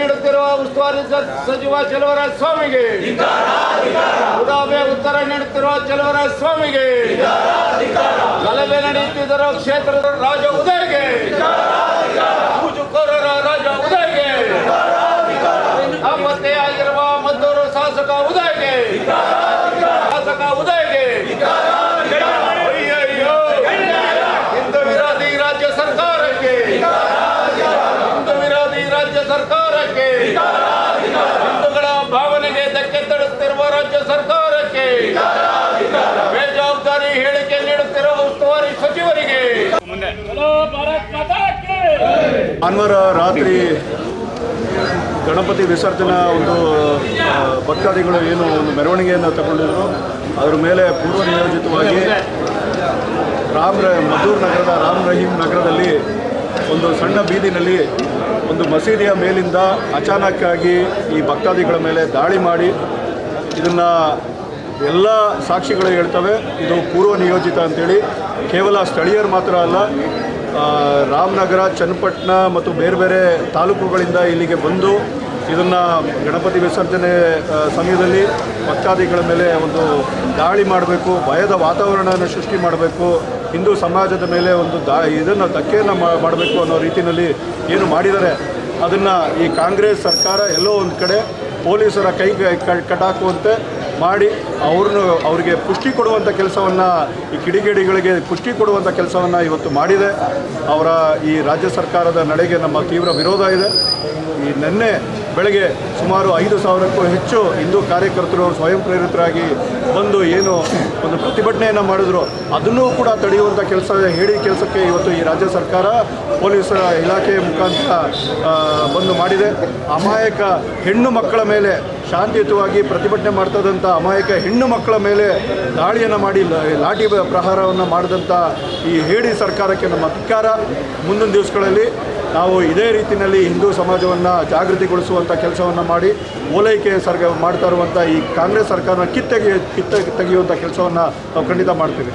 ನೀಡುತ್ತಿರುವ ಉಸ್ತುವಾರಿ ಸಚಿವ ಚಲುವರಾಜ ಸ್ವಾಮಿಗೆ. ಉದಾಬೆ ಉತ್ತರ ನೀಡುತ್ತಿರುವ ಚಲುವರಾಜ ಸ್ವಾಮಿಗೆ. ಗಲಭೆ ನಡೆಯುತ್ತಿರುವ ಕ್ಷೇತ್ರದ ರಾಜ ಉದಯಗೆ. ಮುಜುಕೋರರ ರಾಜ ಉದಯಗೆ. ನಾಪತ್ತೆಯಾಗಿರುವ ಮದ್ದೂರು ಶಾಸಕ ಉದಯಗೆ ಶಾಸಕ ಉದಯಗೆ ಅಯ್ಯಯ್ಯೋ ಹಿಂದೂ ವಿರೋಧಿ ರಾಜ್ಯ ಸರ್ಕಾರಕ್ಕೆ ಹಿಂದೂ ವಿರೋಧಿ ರಾಜ್ಯ ಸರ್ಕಾರಕ್ಕೆ ಹಿಂದೂಗಳ ಭಾವನೆಗೆ ಧಕ್ಕೆ ತರುತ್ತಿರುವ ರಾಜ್ಯ ಸರ್ಕಾರಕ್ಕೆ ಬೇಜವಾಬ್ದಾರಿ ಹೇಳಿಕೆ ನೀಡುತ್ತಿರುವ ಉಸ್ತುವಾರಿ ಸಚಿವರಿಗೆ. ಭಾನುವಾರ ರಾತ್ರಿ ಗಣಪತಿ ವಿಸರ್ಜನಾ ಒಂದು ಭಕ್ತಾದಿಗಳು ಏನು ಒಂದು ಮೆರವಣಿಗೆಯನ್ನು ತಗೊಂಡಿದ್ರು. ಅದರ ಮೇಲೆ ಪೂರ್ವ ನಿಯೋಜಿತವಾಗಿ ರಾಮ್ ರ ಮದ್ದೂರು ನಗರದ ರಾಮ್ ರಹೀಂ ನಗರದಲ್ಲಿ ಒಂದು ಸಣ್ಣ ಬೀದಿನಲ್ಲಿ ಒಂದು ಮಸೀದಿಯ ಮೇಲಿಂದ ಅಚಾನಕ್ಕಾಗಿ ಈ ಭಕ್ತಾದಿಗಳ ಮೇಲೆ ದಾಳಿ ಮಾಡಿ ಇದನ್ನು ಎಲ್ಲ ಸಾಕ್ಷಿಗಳು ಹೇಳ್ತವೆ. ಇದು ಪೂರ್ವ ನಿಯೋಜಿತ ಅಂತೇಳಿ. ಕೇವಲ ಸ್ಥಳೀಯರು ಮಾತ್ರ ಅಲ್ಲ ರಾಮನಗರ, ಚನ್ನಪಟ್ಟಣ ಮತ್ತು ಬೇರೆ ಬೇರೆ ತಾಲೂಕುಗಳಿಂದ ಇಲ್ಲಿಗೆ ಬಂದು ಇದನ್ನು ಗಣಪತಿ ವಿಸರ್ಜನೆ ಸಮಯದಲ್ಲಿ ಭಕ್ತಾದಿಗಳ ಮೇಲೆ ಒಂದು ದಾಳಿ ಮಾಡಬೇಕು, ಭಯದ ವಾತಾವರಣವನ್ನು ಸೃಷ್ಟಿ ಮಾಡಬೇಕು. ಹಿಂದೂ ಸಮಾಜದ ಮೇಲೆ ಒಂದು ದಾ, ಇದನ್ನು ಧಕ್ಕೆಯನ್ನು ಮಾಡಬೇಕು ಅನ್ನೋ ರೀತಿಯಲ್ಲಿ ಏನು ಮಾಡಿದ್ದಾರೆ. ಅದನ್ನು ಈ ಕಾಂಗ್ರೆಸ್ ಸರ್ಕಾರ ಎಲ್ಲೋ ಒಂದು ಕಡೆ ಪೊಲೀಸರ ಕ- ಕಟ್ಟಾಕುವಂತೆ ಮಾಡಿ ಅವ್ರನ್ನು ಅವರಿಗೆ ಪುಷ್ಟಿ ಕೊಡುವಂಥ ಕೆಲಸವನ್ನು, ಈ ಕಿಡಿಗೇಡಿಗಳಿಗೆ ಪುಷ್ಟಿ ಕೊಡುವಂಥ ಕೆಲಸವನ್ನು ಇವತ್ತು ಮಾಡಿದೆ. ಅವರ ಈ ರಾಜ್ಯ ಸರ್ಕಾರದ ನಡೆಗೆ ನಮ್ಮ ತೀವ್ರ ವಿರೋಧ ಇದೆ. ಈ ನಿನ್ನೆ ಬೆಳಗ್ಗೆ ಸುಮಾರು ಐದು ಸಾವಿರಕ್ಕೂ ಹೆಚ್ಚು ಹಿಂದೂ ಕಾರ್ಯಕರ್ತರು ಸ್ವಯಂ ಪ್ರೇರಿತರಾಗಿ ಬಂದು ಏನು ಒಂದು ಪ್ರತಿಭಟನೆಯನ್ನು ಮಾಡಿದ್ರು. ಅದನ್ನೂ ಕೂಡ ತಡೆಯುವಂಥ ಕೆಲಸ ಹೇಳಿ ಕೆಲಸಕ್ಕೆ ಇವತ್ತು ಈ ರಾಜ್ಯ ಸರ್ಕಾರ ಪೊಲೀಸರ ಇಲಾಖೆ ಮುಖಾಂತರ ಬಂದು ಮಾಡಿದೆ. ಅಮಾಯಕ ಹೆಣ್ಣು ಮಕ್ಕಳ ಮೇಲೆ ಶಾಂತಿಯುತವಾಗಿ ಪ್ರತಿಭಟನೆ ಮಾಡ್ತದಂಥ ಅಮಾಯಕ ಹೆಣ್ಣು ಮಕ್ಕಳ ಮೇಲೆ ದಾಳಿಯನ್ನು ಮಾಡಿ ಲಾಠಿ ಪ್ರಹಾರವನ್ನು ಮಾಡಿದಂಥ ಈ ಹೇಡಿ ಸರ್ಕಾರಕ್ಕೆ ನಮ್ಮ ಅಧಿಕಾರ. ಮುಂದಿನ ದಿವಸಗಳಲ್ಲಿ ನಾವು ಇದೇ ರೀತಿಯಲ್ಲಿ ಹಿಂದೂ ಸಮಾಜವನ್ನು ಜಾಗೃತಿಗೊಳಿಸುವಂಥ ಕೆಲಸವನ್ನು ಮಾಡಿ ಓಲೈಕೆ ಸರ್ ಮಾಡ್ತಾ ಇರುವಂಥ ಈ ಕಾಂಗ್ರೆಸ್ ಸರ್ಕಾರನ ಕಿತ್ತೆಗೆ ಕಿತ್ತ ತೆಗೆಯುವಂಥ ಕೆಲಸವನ್ನು ನಾವು ಖಂಡಿತ ಮಾಡ್ತೀವಿ.